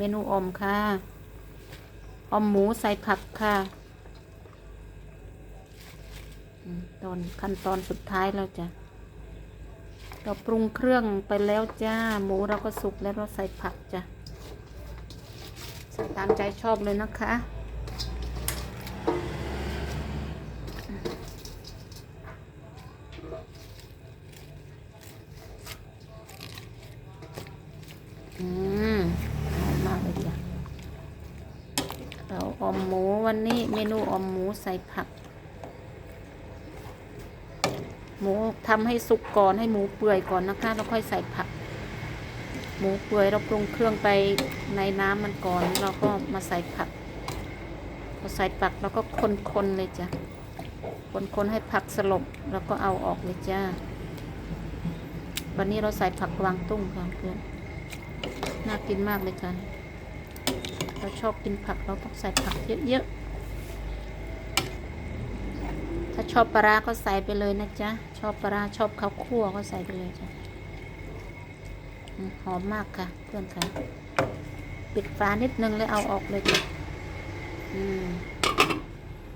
เมนูอมค่ะ อมหมูใส่ผักค่ะ ตอนขั้นตอนสุดท้ายแล้วจ้ะเราปรุงเครื่องไปแล้วจ้า หมูเราก็สุกแล้วเราใส่ผักจ้ะ ใส่ตามใจชอบเลยนะคะ อืมหอมมากเลยจ้ะ เราอมหมูวันนี้เมนูอมหมูใส่ผัก หมูทำให้สุกก่อนให้หมูเปื่อยก่อนนะคะแล้วค่อยใส่ผัก หมูเปื่อยเราปรุงเครื่องไปในน้ำมันก่อนเราก็มาใส่ผักพอใส่ผักเราก็คนๆเลยจ้ะคนๆให้ผักสลบแล้วก็เอาออกเลยจ้าวันนี้เราใส่ผักกวางตุ้งค่ะเพื่อนน่ากินมากเลยค่ะ เราชอบกินผักเราต้องใส่ผักเยอะๆ ถ้าชอบปลาร้าก็ใส่ไปเลยนะจ๊ะ ชอบปลาร้าชอบข้าวคั่วก็ใส่ไปเลยจ้ะหอมมากค่ะเพื่อนค่ะ ปิดฝานิดนึงแล้วเอาออกเลยจ้ะ